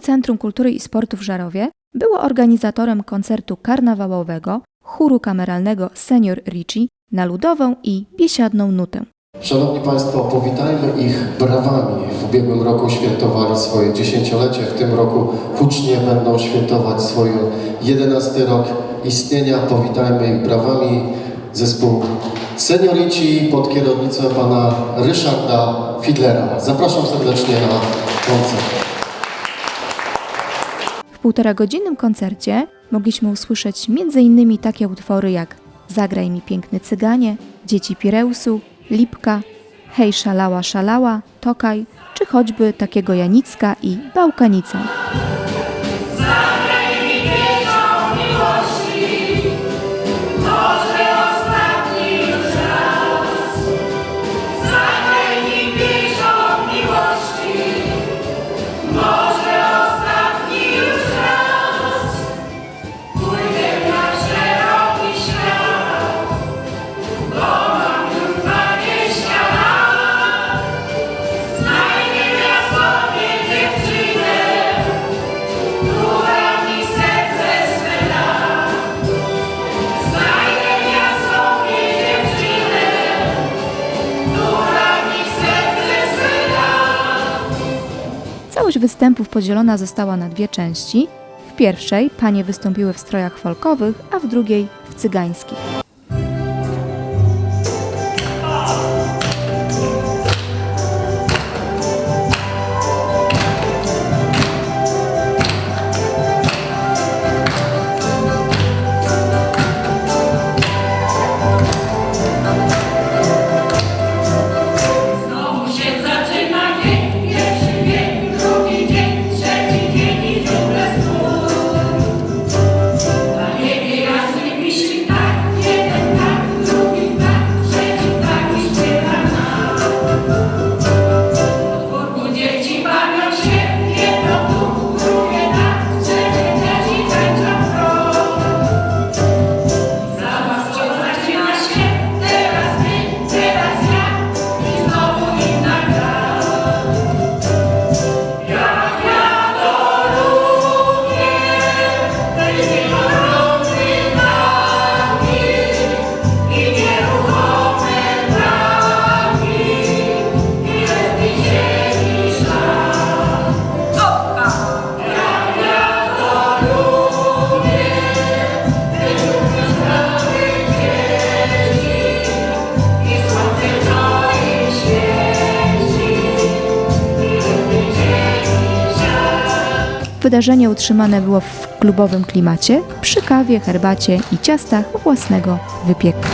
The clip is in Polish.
Centrum Kultury i Sportu w Żarowie było organizatorem koncertu karnawałowego chóru kameralnego Senior Ricci na ludową i biesiadną nutę. Szanowni Państwo, powitajmy ich brawami. W ubiegłym roku świętowali swoje dziesięciolecie, w tym roku hucznie będą świętować swój jedenasty rok istnienia. Powitajmy ich brawami zespół Seniorici pod kierownictwem pana Ryszarda Fidlera. Zapraszam serdecznie na koncert. W półtora godzinnym koncercie mogliśmy usłyszeć m.in. takie utwory jak Zagraj mi piękny cyganie, Dzieci Pireusu, Lipka, Hej szalała szalała, Tokaj, czy choćby takiego Janicka i Bałkanica. Całość występów podzielona została na dwie części. W pierwszej panie wystąpiły w strojach folkowych, a w drugiej w cygańskich. Wydarzenie utrzymane było w klubowym klimacie, przy kawie, herbacie i ciastach własnego wypieku.